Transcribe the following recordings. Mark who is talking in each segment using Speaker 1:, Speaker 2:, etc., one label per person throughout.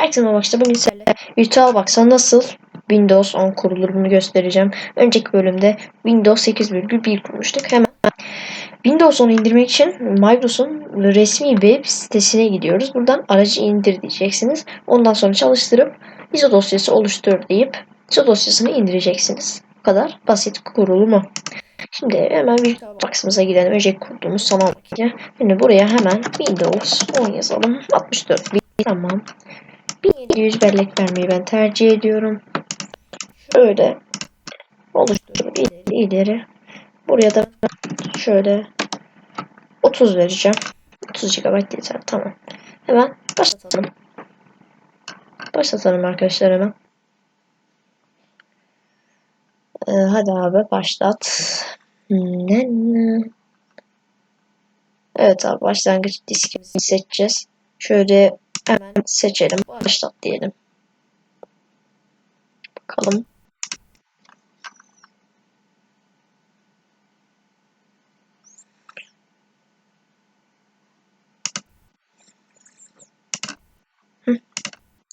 Speaker 1: Herkese merhaba bugün sizlerle VirtualBox'a nasıl Windows 10 kurulur bunu göstereceğim. Önceki bölümde Windows 8.1 kurmuştuk. Hemen Windows 10'u indirmek için Microsoft'un resmi web sitesine gidiyoruz. Buradan aracı indir diyeceksiniz. Ondan sonra çalıştırıp ISO dosyası oluştur deyip ISO dosyasını indireceksiniz. Bu kadar basit kurulumu. Şimdi hemen VirtualBox'ımıza gidelim. Önce kurduğumuz sanal makine. Şimdi buraya hemen Windows 10 yazalım. 64 bit. Tamam. 1700 bellek vermeyi ben tercih ediyorum. Şöyle oluşturup ileri ileri. Buraya da şöyle 30 vereceğim. 30 GB yeter. Tamam. Hemen başlatalım. Başlatalım arkadaşlar hemen. Ee, hadi abi başlat. Evet abi başlangıç diskimizi seçeceğiz. Şöyle hemen seçelim. Başlat diyelim. Bakalım.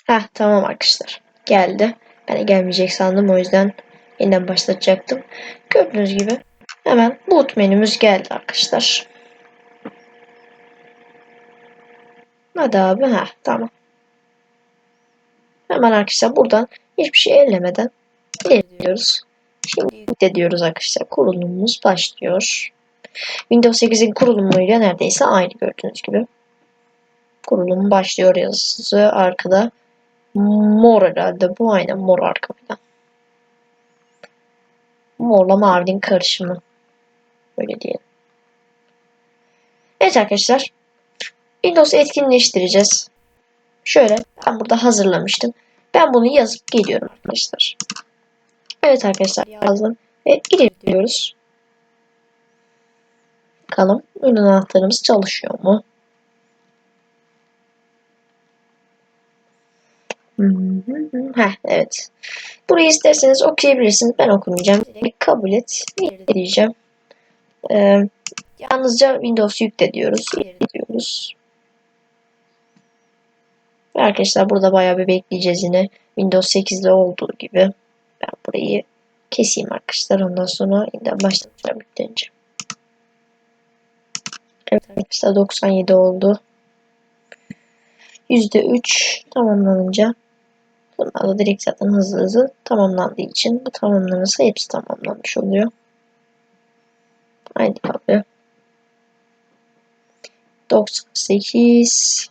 Speaker 1: Ha tamam arkadaşlar. Geldi. Ben gelmeyecek sandım o yüzden yeniden başlatacaktım. Gördüğünüz gibi hemen boot menümüz geldi arkadaşlar. Hadi abi ha tamam. Hemen arkadaşlar buradan hiçbir şey ellemeden ilerliyoruz. Şimdi yükle diyoruz arkadaşlar. Kurulumumuz başlıyor. Windows 8'in kurulumuyla neredeyse aynı gördüğünüz gibi. Kurulum başlıyor yazısı arkada. Mor herhalde bu aynen mor arkamda. Morla mavinin karışımı. Böyle diyelim. Evet arkadaşlar. Windows'u etkinleştireceğiz. Şöyle ben burada hazırlamıştım. Ben bunu yazıp geliyorum arkadaşlar. Evet arkadaşlar yazdım. Ve ilerliyoruz. Bakalım ürün anahtarımız çalışıyor mu? Heh, evet. Burayı isterseniz okuyabilirsiniz. Ben okumayacağım. Kabul et. Diyeceğim. Ee, yalnızca Windows yükle diyoruz. Diyoruz. Ve arkadaşlar burada bayağı bir bekleyeceğiz yine. Windows 8'de olduğu gibi. Ben burayı keseyim arkadaşlar. Ondan sonra yeniden başlatacağım yüklenince. Evet arkadaşlar 97 oldu. %3 tamamlanınca bunlar da direkt zaten hızlı hızlı tamamlandığı için bu tamamlanırsa hepsi tamamlanmış oluyor. Haydi abi. 98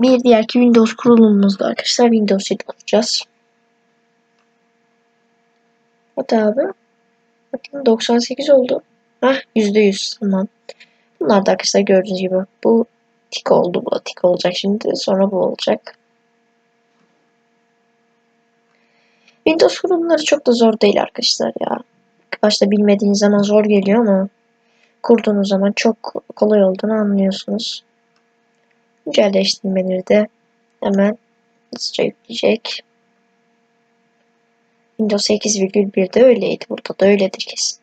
Speaker 1: bir diğerki Windows kurulumumuzda arkadaşlar Windows 7 kuracağız. Hadi abi. Bakın 98 oldu. Hah %100 tamam. Bunlar da arkadaşlar gördüğünüz gibi bu tik oldu. Bu da tik olacak şimdi. Sonra bu olacak. Windows kurulumları çok da zor değil arkadaşlar ya. Başta bilmediğiniz zaman zor geliyor ama kurduğunuz zaman çok kolay olduğunu anlıyorsunuz. Güncelleştirmeleri de hemen hızlıca yükleyecek. Windows 8,1'de öyleydi. Burada da öyledir kesin.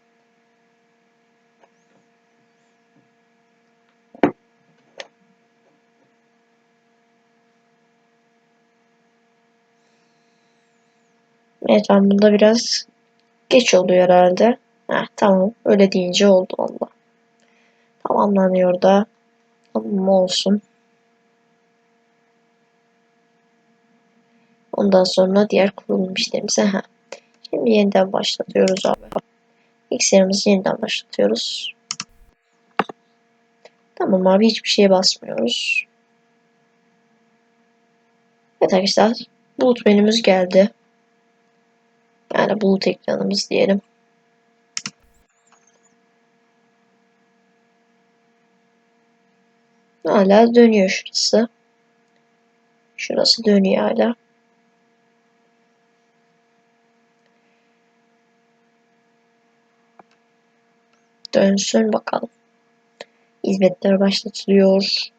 Speaker 1: Evet ben bunda biraz geç oluyor herhalde. Heh, tamam öyle deyince oldu valla. Tamamlanıyor da. Tamam olsun. Ondan sonra diğer kurulum işlemimize. Ha. Şimdi yeniden başlatıyoruz abi. Bilgisayarımızı yeniden başlatıyoruz. Tamam abi hiçbir şeye basmıyoruz. Evet arkadaşlar bulut menümüz geldi. Yani bulut ekranımız diyelim. Hala dönüyor şurası. Şurası dönüyor hala. Dönsün bakalım. Hizmetler başlatılıyor.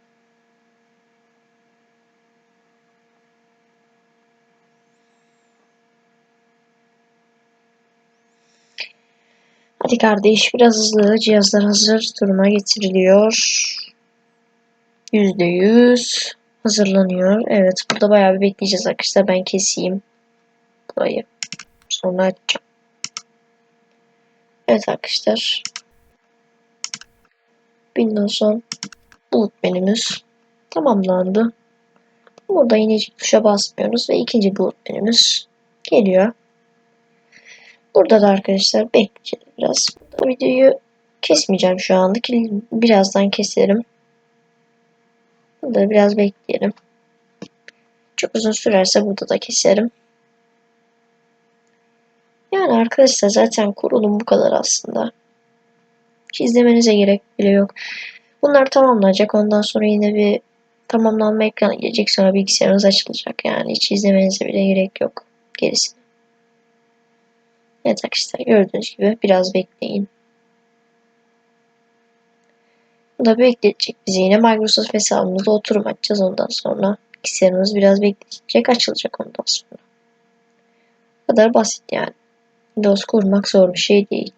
Speaker 1: Hadi kardeş biraz hızlı cihazlar hazır duruma getiriliyor. Yüzde yüz hazırlanıyor. Evet burada bayağı bir bekleyeceğiz arkadaşlar. Ben keseyim burayı. Sonra açacağım. Evet arkadaşlar. Windows 10 bulut menümüz tamamlandı. Burada yine tuşa basmıyoruz ve ikinci bulut menümüz geliyor. Burada da arkadaşlar bekleyeceğiz biraz. Bu videoyu kesmeyeceğim şu anda. Birazdan keserim. Burada biraz bekleyelim. Çok uzun sürerse burada da keserim. Yani arkadaşlar zaten kurulum bu kadar aslında. Hiç izlemenize gerek bile yok. Bunlar tamamlanacak. Ondan sonra yine bir tamamlanma ekranı gelecek. Sonra bilgisayarınız açılacak. Yani hiç izlemenize bile gerek yok. Gerisini. Evet arkadaşlar gördüğünüz gibi biraz bekleyin. Bu da bekletecek bizi yine Microsoft hesabımızda oturum açacağız ondan sonra. Bilgisayarımız biraz bekleyecek açılacak ondan sonra. Bu kadar basit yani. Windows kurmak zor bir şey değil.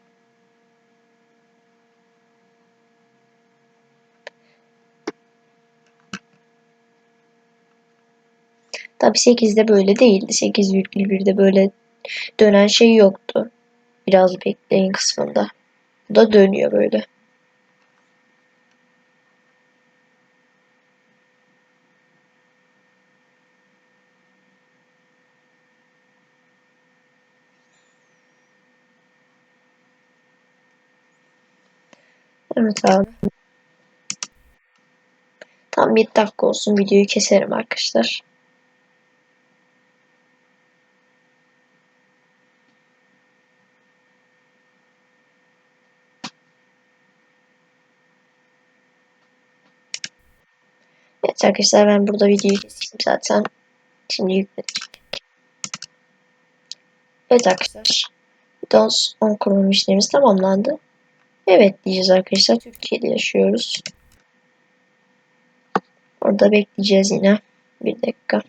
Speaker 1: Tabi 8'de böyle değildi. 8,1'de böyle dönen şey yoktu. Biraz bekleyin kısmında. Bu da dönüyor böyle. Evet abi. Tam bir dakika olsun videoyu keserim arkadaşlar. Evet arkadaşlar ben burada videoyu keseyim zaten. Şimdi yüklenecek. Evet arkadaşlar. Windows 10 kurulum işlemimiz tamamlandı. Evet diyeceğiz arkadaşlar. Türkiye'de yaşıyoruz. Orada bekleyeceğiz yine. Bir dakika.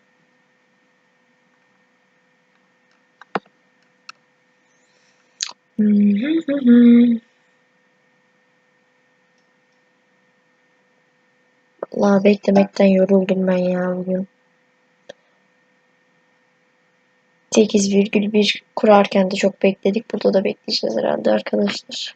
Speaker 1: Allah beklemekten yoruldum ben ya bugün. 8,1 kurarken de çok bekledik. Burada da bekleyeceğiz herhalde arkadaşlar.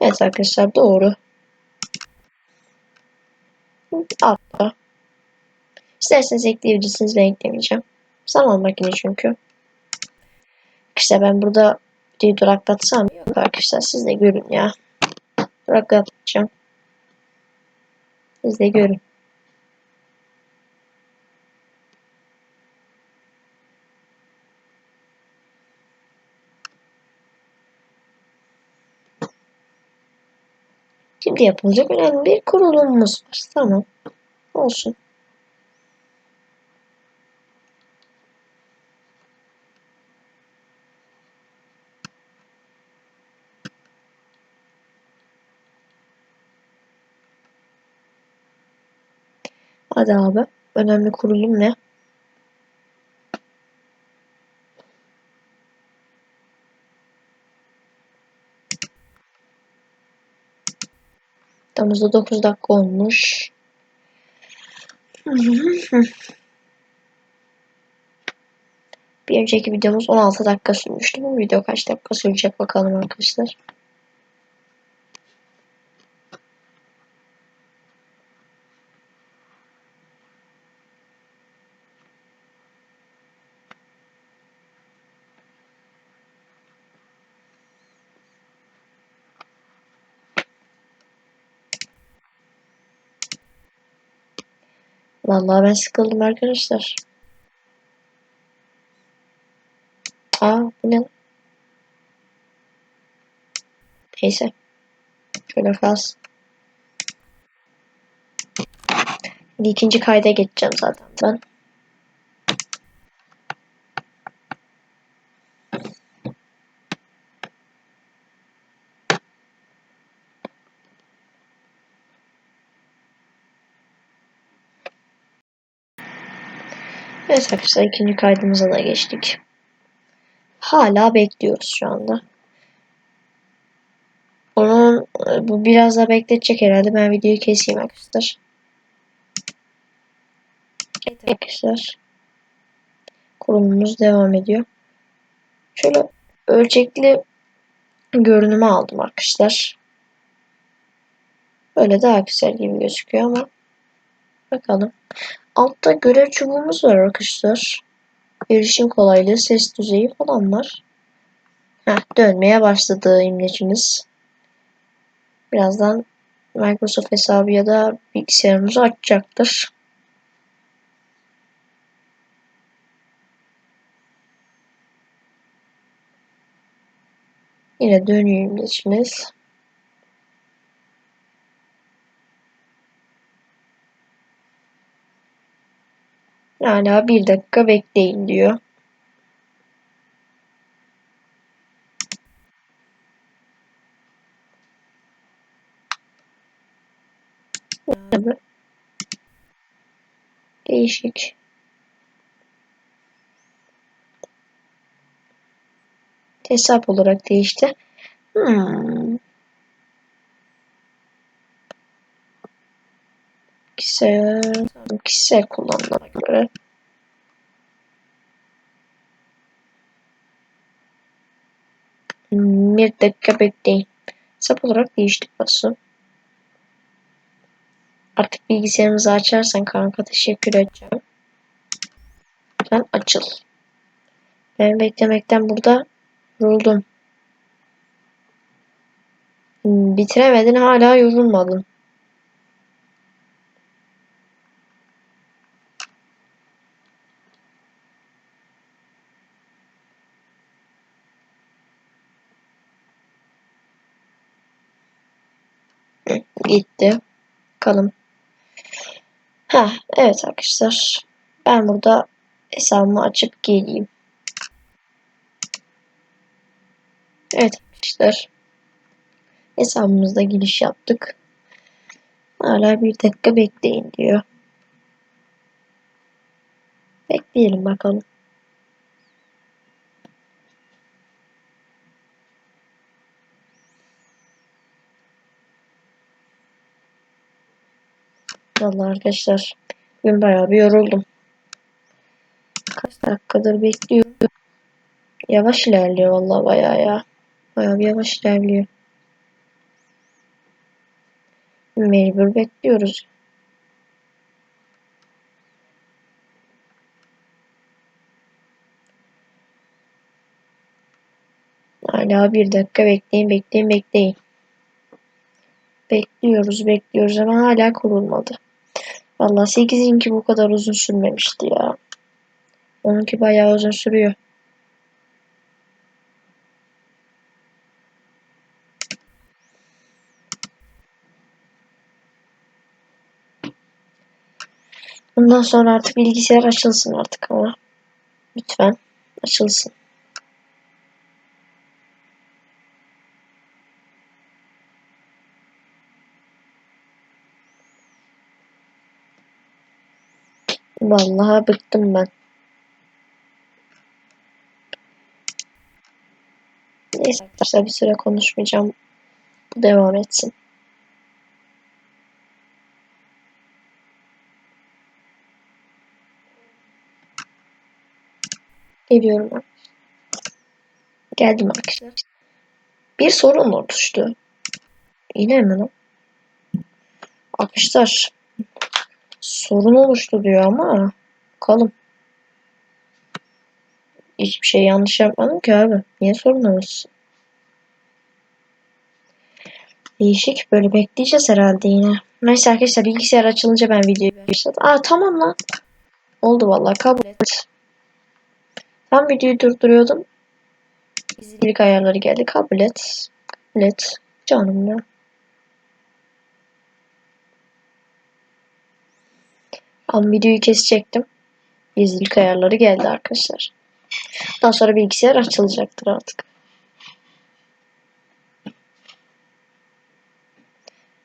Speaker 1: Evet arkadaşlar doğru. Altta. İsterseniz ekleyebilirsiniz ben eklemeyeceğim. Sanal makine çünkü. İşte ben burada videoyu duraklatsam yok arkadaşlar siz de görün ya. Duraklatacağım. Siz de görün. Şimdi yapılacak önemli bir kurulumumuz var. Tamam. Olsun. Hadi abi. Önemli kurulum ne? Damızda 9 dakika olmuş. Bir önceki videomuz 16 dakika sürmüştü. Bu video kaç dakika sürecek bakalım arkadaşlar. Vallahi ben sıkıldım arkadaşlar. Aa bu ne? Neyse. Şöyle kalsın. Şimdi ikinci kayda geçeceğim zaten ben. Evet arkadaşlar ikinci kaydımıza da geçtik. Hala bekliyoruz şu anda. Onun bu biraz daha bekletecek herhalde. Ben videoyu keseyim arkadaşlar. Evet arkadaşlar. Kurulumumuz devam ediyor. Şöyle ölçekli görünümü aldım arkadaşlar. Böyle daha güzel gibi gözüküyor ama bakalım. Altta görev çubuğumuz var arkadaşlar. Erişim kolaylığı, ses düzeyi falan var. Heh, dönmeye başladı imlecimiz. Birazdan Microsoft hesabı ya da bilgisayarımızı açacaktır. Yine dönüyor imlecimiz. Hala bir dakika bekleyin diyor. Değişik. Hesap olarak değişti. Hmm. Kişisel, kişisel kullanımlara göre bir dakika bekleyin. Hesap olarak değişti burası. Artık bilgisayarımızı açarsan kanka teşekkür edeceğim. Ben açıl. Ben beklemekten burada yoruldum. Bitiremedin hala yorulmadın. Gitti. Bakalım. Ha, evet arkadaşlar. Ben burada hesabımı açıp geleyim. Evet arkadaşlar. Hesabımızda giriş yaptık. Hala bir dakika bekleyin diyor. Bekleyelim bakalım. Vallahi arkadaşlar bugün bayağı bir yoruldum. Kaç dakikadır bekliyorum. Yavaş ilerliyor vallahi bayağı ya. Bayağı bir yavaş ilerliyor. Mecbur bekliyoruz. Hala bir dakika bekleyin bekleyin bekleyin. Bekliyoruz bekliyoruz ama hala kurulmadı. Valla 8'inki bu kadar uzun sürmemişti ya. Onunki bayağı uzun sürüyor. Bundan sonra artık bilgisayar açılsın artık ama. Lütfen açılsın. Vallahi bıktım ben. Neyse arkadaşlar bir süre konuşmayacağım. Bu devam etsin. Geliyorum ben. Geldim arkadaşlar. Bir sorun oluştu. Yine mi lan? Arkadaşlar sorun oluştu diyor ama bakalım. Hiçbir şey yanlış yapmadım ki abi. Niye sorun olsun? Değişik. Böyle bekleyeceğiz herhalde yine. Neyse arkadaşlar bilgisayar açılınca ben videoyu başladım. Aa tamam lan. Oldu vallahi kabul et. Tam videoyu durduruyordum. İzleyilik ayarları geldi. Kabul et. Kabul et. Canım ya. Ama videoyu kesecektim. İzleyilik ayarları geldi arkadaşlar. Daha sonra bilgisayar açılacaktır artık.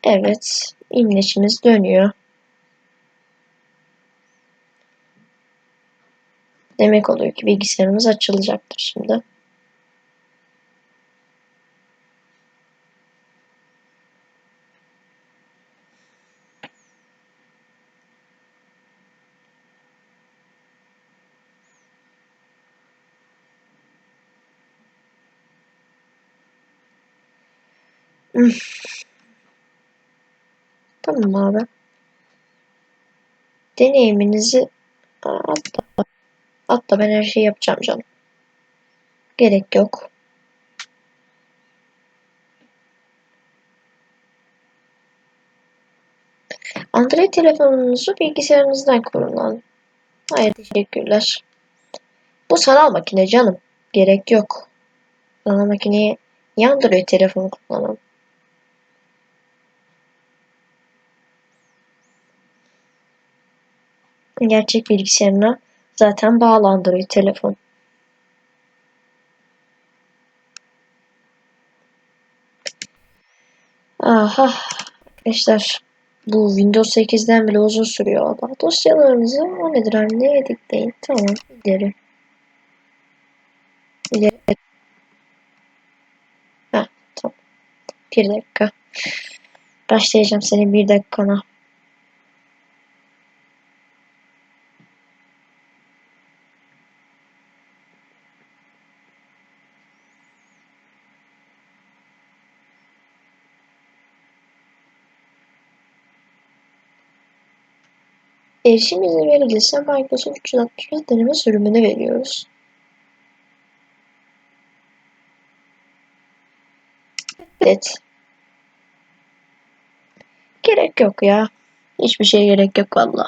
Speaker 1: Evet. imleçimiz dönüyor. Demek oluyor ki bilgisayarımız açılacaktır şimdi. Tamam abi. Deneyiminizi atla. Atla ben her şeyi yapacağım canım. Gerek yok. Android telefonunuzu bilgisayarınızdan kullanın. Hayır teşekkürler. Bu sanal makine canım. Gerek yok. Sanal makineye niye Android telefonu kullanalım? Gerçek bilgisayarına zaten bağlı Android telefon. Aha arkadaşlar bu Windows 8'den bile uzun sürüyor. Bak dosyalarınızı o nedir neye tıklayın. Tamam ileri. İleri. Heh, tamam. Bir dakika. Başlayacağım senin bir dakikana. Erişim izni verilirse Microsoft 365 deneme sürümünü veriyoruz. Evet. Gerek yok ya. Hiçbir şeye gerek yok valla.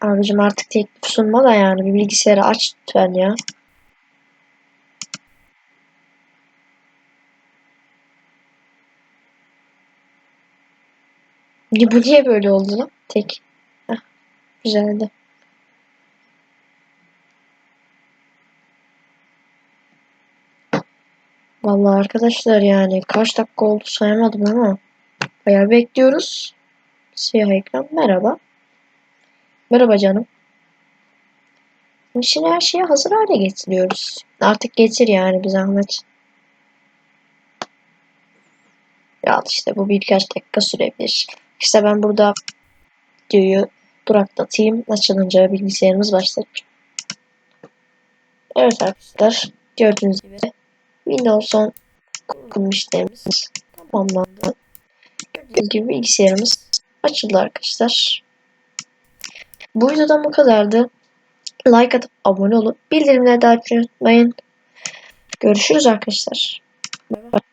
Speaker 1: Abicim artık teklif sunma da yani bir bilgisayarı aç lütfen ya. Bu niye böyle oldu lan? Tek. Heh, güzeldi. Vallahi arkadaşlar yani kaç dakika oldu sayamadım ama bayağı bekliyoruz. Siyah ekran. Merhaba. Merhaba canım. Şimdi her şeyi hazır hale getiriyoruz. Artık getir yani bir zahmet. Ya işte bu birkaç dakika sürebilir. İşte ben burada videoyu duraklatayım. Açılınca bilgisayarımız başlar. Evet arkadaşlar gördüğünüz gibi Windows 10 kurulum işlemimiz tamamlandı. Gördüğünüz gibi bilgisayarımız açıldı arkadaşlar. Bu videodan bu kadardı. Like atıp abone olup bildirimleri de unutmayın. Görüşürüz arkadaşlar. Bye bye.